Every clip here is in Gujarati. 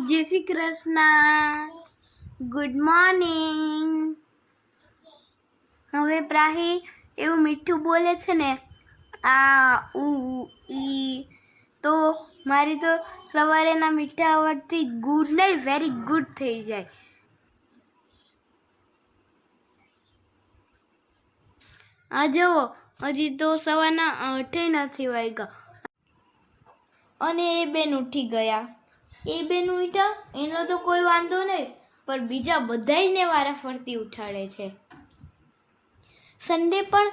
જય શ્રી કૃષ્ણ. ગુડ મોર્નિંગ હવે પ્રાહી એવું મીઠું બોલે છે ને, આ, ઉ, ઈ, તો મારી તો સવારેના મીઠા અવાજથી ગુડ નહીં વેરી ગુડ થઈ જાય. આ જુઓ, હજી તો સવારના આઠે નથી વાગ્યા. અને એ બેન ઉઠી ગયા. એ બેન ઉઠા એનો તો કોઈ વાંધો નહીં, પણ બીજા બધાયને વારા ફરતી ઉઠાડે છે. સન્ડે પણ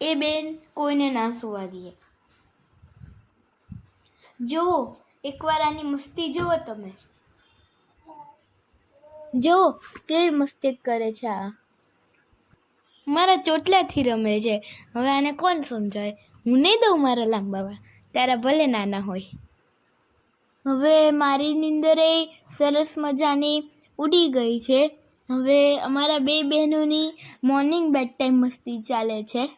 એ બેન કોઈને ના સુવા દે. જુઓ, એકવાર આની મસ્તી જુઓ તમે. જુઓ, કેવી મસ્તી કરે છે આ. મારા ચોટલાથી રમે છે. હવે આને કોણ સમજાય હું નહીં દઉં મારા લાંબા વાળ. તારા ભલે નાના હોય. હવે મારી નીંદર સરસ મજાની ઉડી ગઈ છે. હવે અમારા બે બહેનોની મોર્નિંગ બેડ ટાઈમ મસ્તી ચાલે છે.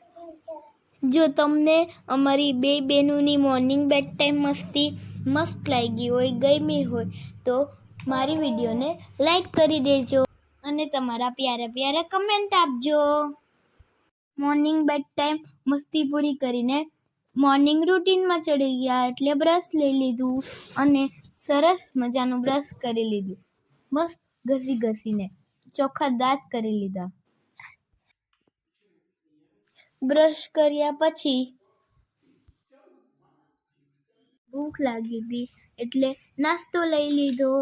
જો તમને અમારી બે બહેનોની મોર્નિંગ બેડ ટાઈમ મસ્તી મસ્ત લાગી હોય, ગમી હોય, તો મારી વિડીયોને લાઈક કરી દેજો અને તમારા પ્યારા પ્યારા કમેન્ટ આપજો. મોર્નિંગ બેડ ટાઈમ મસ્તી પૂરી કરીને મોર્નિંગ રૂટીનમાં ચડી ગયા એટલે બ્રશ લઈ લીધું અને સરસ મજાનું બ્રશ કરી લીધું. મસ્ત ઘસી ઘસીને ચોખ્ખા દાંત કરી લીધા. બ્રશ કર્યા પછી ભૂખ લાગી હતી એટલે નાસ્તો લઈ લીધો.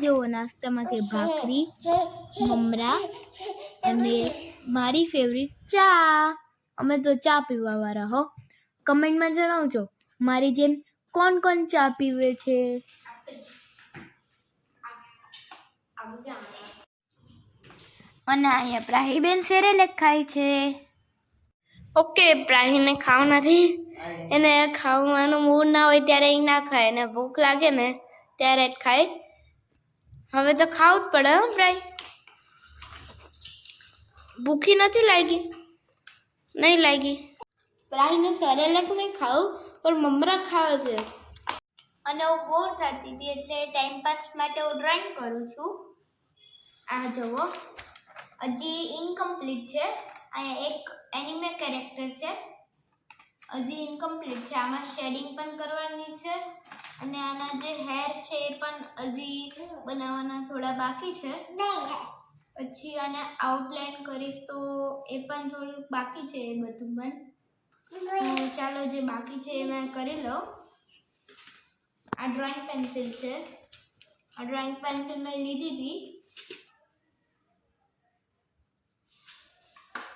જેવો નાસ્તામાં છે ભાખરી, મમરા અને મારી ફેવરિટ ચા. અમે તો ચા પીવાવાળા હો. કમેન્ટમાં જણાવજો. મારી જેમ કોણ કોણ ચા પીવે છે? અને અહીંયા પ્રાહીબેન સેરેલેક ખાય છે. ઓકે પ્રાહીને ખાવું નથી. એને ખાવાનું મૂડ ના હોય ત્યારે એ ના ખાય. એને ભૂખ લાગે ને ત્યારે જ ખાય. હવે તો ખાવું જ પડે હો પ્રાહી. ભૂખી નથી લાગી? નહીં લાગી? પ્રાહીને સેરેલેક નહીં ખાવું, પણ મમરા ખાવે છે અને હું બોર થતી હતી એટલે ટાઈમ પાસ માટે હું ડ્રોઈંગ કરું છું. આ જુઓ. હજી ઇનકમ્પ્લીટ છે. અહીંયા એક એનિમે કેરેક્ટર છે. હજી ઇનકમ્પ્લીટ છે. આમાં શેડિંગ પણ કરવાની છે. અને આના જે હેર છે એ પણ હજી બનાવવાના થોડા બાકી છે. પછી આને આઉટલાઈન કરીશ તો એ પણ થોડુંક બાકી છે એ બધું પણ. ચાલો જે બાકી છે એ મેં કરી લો. આ ડ્રોઈંગ પેન્સિલ છે. આ ડ્રોઈંગ પેન્સિલ મેં લીધી હતી.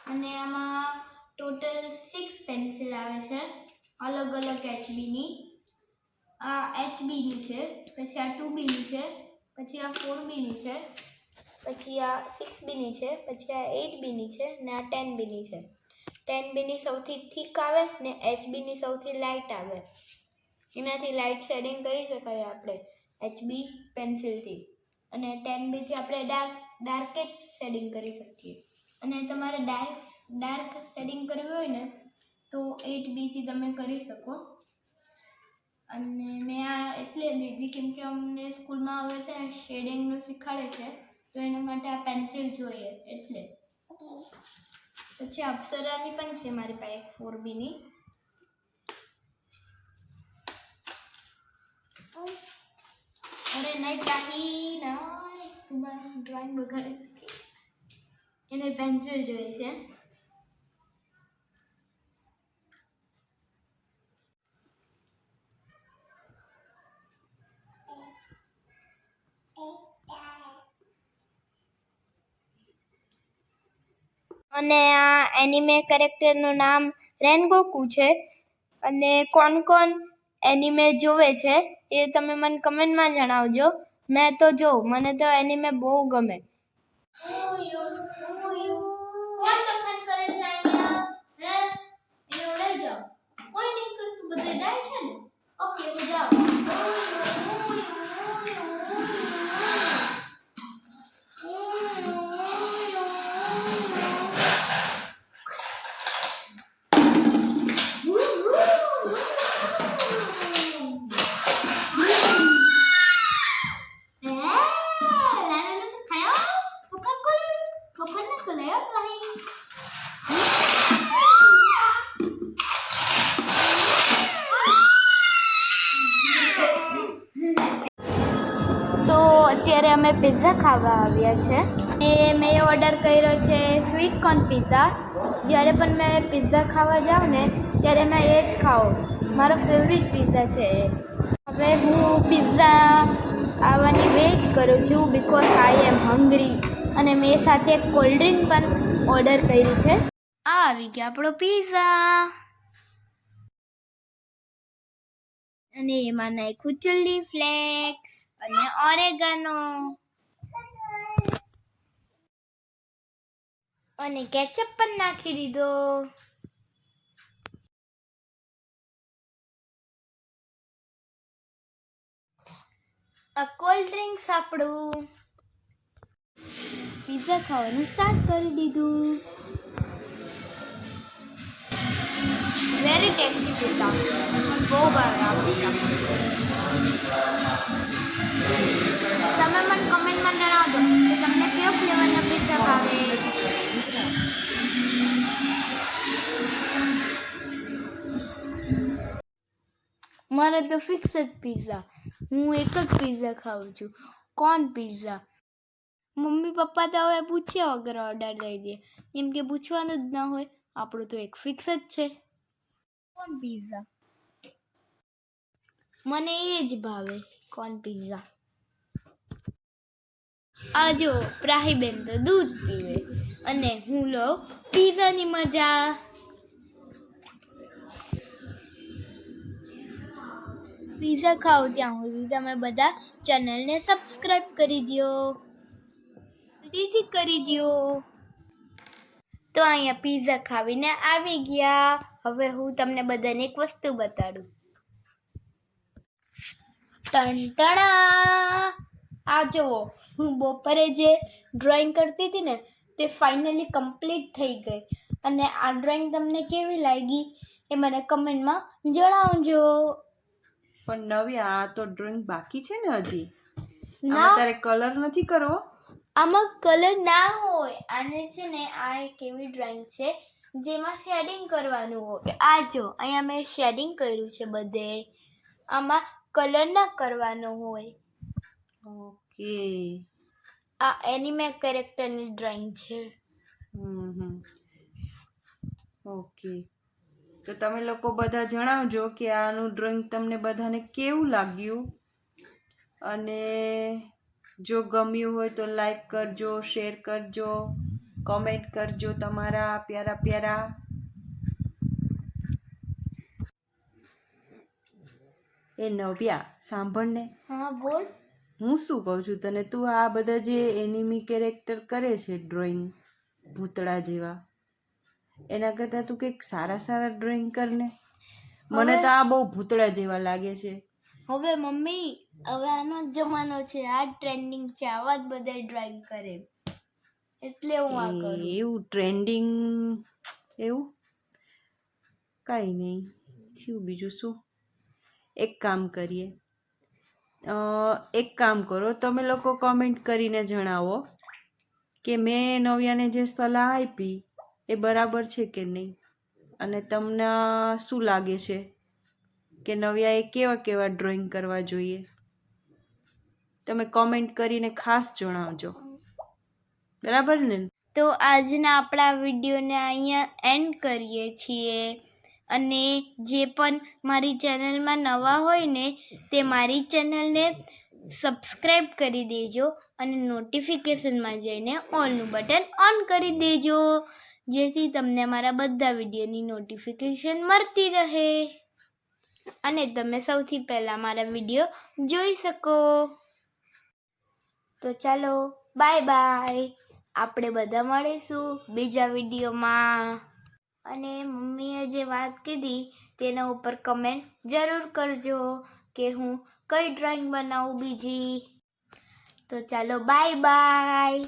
અને આમાં ટોટલ સિક્સ પેન્સિલ આવે છે. અલગ અલગ એચબીની આ એચબીની છે, પછી આ ટુ બીની છે, પછી આ ફોર બીની છે, પછી આ સિક્સ બીની છે, પછી આ એટ બીની છે, ને આ ટેન બીની છે. ટેન બીની સૌથી થીક આવે ને એચબીની સૌથી લાઇટ આવે. એનાથી લાઇટ શેડિંગ કરી શકાય આપણે. એચબી પેન્સિલથી અને ટેન બીથી આપણે ડાર્ક ડાર્કેસ્ટ શેડિંગ કરી શકીએ. અને તમારે ડાર્ક ડાર્ક શેડિંગ કરવી હોય ને, તો એટ બીથી તમે કરી શકો. અને મેં આ એટલે લીધી કેમ કે અમને સ્કૂલમાં હવે છે શેડિંગનું શીખવાડે છે, તો એના માટે આ પેન્સિલ જોઈએ એટલે. પછી અપ્સરાની પણ છે મારી પાસે ફોર બીની અરે નહીં તાહી ના ડ્રોઈંગ બગાડે. એને પેન્સિલ જોઈએ છે. અને આ એનિમે કેરેક્ટરનું નામ રેનગોકુ છે. અને કોણ કોણ એનિમે જોવે છે એ તમે મને કમેન્ટમાં જણાવજો. મેં તો જોઉં, મને તો એનિમે બહુ ગમે. ઓકે હું? કરે તો અત્યારે અમે પીઝા ખાવા આવ્યા છે. એ મેં ઓર્ડર કર્યો છે સ્વીટ કોર્ન પિઝા જ્યારે પણ મેં પિઝા ખાવા જાઉં ને, ત્યારે મેં એ જ ખાઉં. મારો ફેવરિટ પીઝા છે એ. હવે હું પીઝા આવવાની વેઇટ કરું છું બિકોઝ આઈ એમ હંગરી અને મેં સાથે કોલ્ડ્રિંક પણ ઓર્ડર કરી છે. આ આવી ગયા આપણો પીઝા અને એમાં નાખ્યું ચીલી ફ્લેક્સ અને ઓરેગાનો. અને કેચઅપ પણ નાખી દીધો. આ કોલ્ડ ડ્રિંક્સ આપણું. પિઝા ખાવાનું સ્ટાર્ટ કરી દીધું. વેરી ટેસ્ટી પિઝા બહુ ભાવે તમે મને કમેન્ટમાં જણાવજો કે તમને કયો ફ્લેવરનો પિઝા ભાવે. મારે તો ફિક્સ જ પીઝા હું એક જ પિઝા ખાઉં છું. કોર્ન પિઝા મમ્મી પપ્પા તો હવે પૂછ્યા વગર ઓર્ડર દઈ દે. એમ કે પૂછવાનું જ ના હોય. આપણું તો એક ફિક્સ જ છે. કોણ પિઝા મને એ જ ભાવે. કોણ પિઝા આ જો, પ્રાહીબેન તો દૂધ પીવે. અને હું લો પિઝાની મજા. પીઝા ખાઓ ત્યાં સુધી તમે બધા ચેનલને સબસ્ક્રાઈબ કરી દો જલ્દીથી કરી દો તો અહીંયા પિઝા ખાવીને આવી ગયા. હવે હું તમને બધાને એક વસ્તુ બતાડું. ટણટણા! આ જુઓ હું બપોરે જે ડ્રોઈંગ કરતી હતી ને તે ફાઇનલી કમ્પ્લીટ થઈ ગઈ. અને આ ડ્રોઈંગ તમને કેવી લાગી એ મને કમેન્ટમાં જણાવજો. પણ નવી આ તો ડ્રોઈંગ બાકી છે ને હજી? ના. આમાં કલર નથી કરવો? આમાં કલર ના હોય. આને છે ને આ એક એવી ડ્રોઈંગ છે જેમાં શેડિંગ કરવાનું હોય. આ જો અહીંયા મેં શેડિંગ કર્યું છે બધે. આમાં કલર ના કરવાનો હોય. ઓકે આ એનિમે કેરેક્ટરની ડ્રોઈંગ છે. ઓકે તો તમે લોકો બધા જણાવજો કે આનું ડ્રોઈંગ તમને બધાને કેવું લાગ્યું? અને જો ગમ્યું હોય તો લાઈક કરજો શેર કરજો કોમેન્ટ કરજો તમારા પ્યારા પ્યારા. એ નવ્યા સાંભળને હા બોલ. હું શું કહું છું તને? તું આ બધા જે એનિમી કેરેક્ટર કરે છે ડ્રોઈંગ ભૂતળા જેવા એના કરતાં તું કંઈક સારા સારા ડ્રોઈંગ કરને મને તો આ બહુ ભૂતળા જેવા લાગે છે. હવે મમ્મી હવે આનો જ જમાનો છે. આ ટ્રેન્ડિંગ છે. આવા જ બધા ડ્રોઈંગ કરે. એટલે હું આ કરું. એવું ટ્રેન્ડિંગ એવું? કાંઈ નહીં. થયું બીજું શું? એક કામ કરીએ. એક કામ કરો. તમે લોકો કમેન્ટ કરીને જણાવો કે મેં નવ્યાને જે સલાહ આપી એ બરાબર છે કે નહીં? અને તમને શું લાગે છે? કે નવ્યાએ કેવા કેવા ડ્રોઈંગ કરવા જોઈએ? તમે કોમેન્ટ કરીને ખાસ જણાવજો. બરાબર ને? તો આજના આપણા વિડીયોને અહીંયા એન્ડ કરીએ છીએ. અને જે પણ મારી ચેનલમાં નવા હોય ને, તે મારી ચેનલને સબસ્ક્રાઈબ કરી દેજો અને નોટિફિકેશનમાં જઈને ઓલનું બટન ઓન કરી દેજો. જેથી તમને મારા બધા વિડીયોની નોટિફિકેશન મળતી રહે. અને તમે સૌથી પહેલાં મારા વીડિયો જોઈ શકો. તો ચાલો, બાય બાય. આપણે બધા મળીશું બીજા વિડીયોમાં. અને મમ્મીએ જે વાત કીધી તેના ઉપર કમેન્ટ જરૂર કરજો કે હું કઈ ડ્રોઈંગ બનાવું બીજી. તો ચાલો, બાય બાય.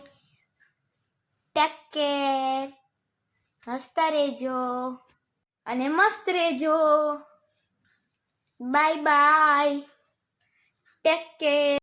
ટેક કેર હસતા રહેજો. અને મસ્ત રહેજો. Bye bye take care